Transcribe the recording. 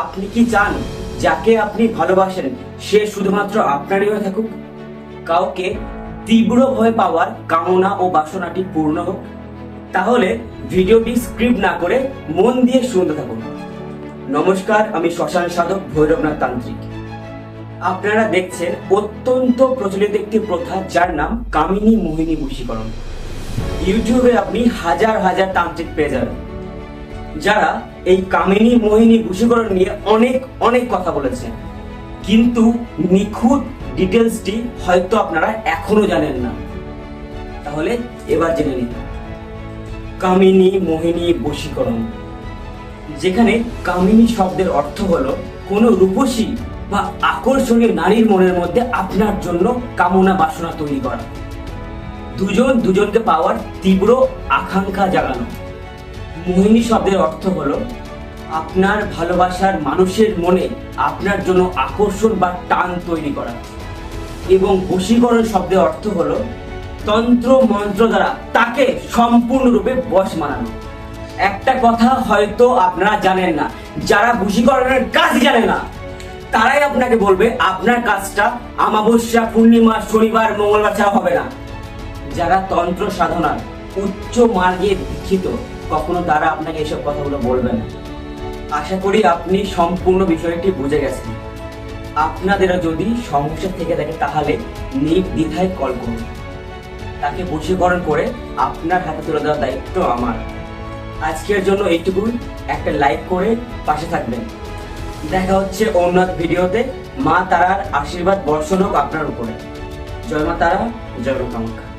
আপনি কি চান যাকে আপনি ভালোবাসেন, সে শুধুমাত্র আপনারই হয়ে থাকুক? কাউকে তীব্র ভয় পাওয়ার কামনা ও বাসনাটি পূর্ণ হোক? তাহলে ভিডিওটি স্ক্রিপ্ট না করে মন দিয়ে শুনতে থাকুন। নমস্কার, আমি শ্মশান সাধক ভৈরবনাথ তান্ত্রিক। আপনারা দেখছেন অত্যন্ত প্রচলিত একটি প্রথা, যার নাম কামিনী মোহিনী বশীকরণ। ইউটিউবে আপনি হাজার হাজার তান্ত্রিক পেয়ে যাবেন। যারা এই কামিনী মোহিনী বশীকরণ নিয়ে অনেক অনেক কথা বলেছেন কিন্তু নিখুঁত ডিটেলসটি হয়তো আপনারা এখনও জানেন না। তাহলে এবার জেনে নিন। কামিনী মোহিনী বশীকরণ। যেখানে কামিনী শব্দের অর্থ হলো কোনো রূপসী বা আকর্ষণীয় নারীর মনের মধ্যে আপনার জন্য কামনা বাসনা তৈরি করা। দুজন দুজনকে পাওয়ার তীব্র আকাঙ্ক্ষা জাগানো। মোহিনী শব্দের অর্থ হলো আপনার ভালোবাসার মানুষের মনে আপনার জন্য আকর্ষণ বা টান তৈরি করা। এবং বশীকরণ শব্দের অর্থ হলো তন্ত্র মন্ত্র দ্বারা তাকে সম্পূর্ণরূপে বশ মানানো। একটা কথা হয়তো আপনারা জানেন না, যারা বশীকরণের কাজ জানে না, তারাই আপনাকে বলবে, আপনার কাজটা আমাবস্যা, পূর্ণিমা, শনিবার, মঙ্গলবার ছাড়া হবে না। যারা তন্ত্র সাধনার উচ্চ মার্গে দীক্ষিত কখনো তারা আপনাকে এসব কথাগুলো বলবে না। আশা করি আপনি সম্পূর্ণ বিষয়টি বুঝে গেছেন। আপনাদেরও যদি সমস্যা থেকে থাকে, তাহলে নির্দ্বিধায় কল করুন। তাকে বশীকরণ করে আপনার হাতে তুলে দেওয়ার দায়িত্ব আমার। আজকের জন্য এইটুকুই। একটা লাইক করে পাশে থাকবেন। দেখা হচ্ছে অন্য ভিডিওতে। মা তারার আশীর্বাদ বর্ষণ হোক আপনার উপরে। জয় মা তারা, জয় কামাখ্যা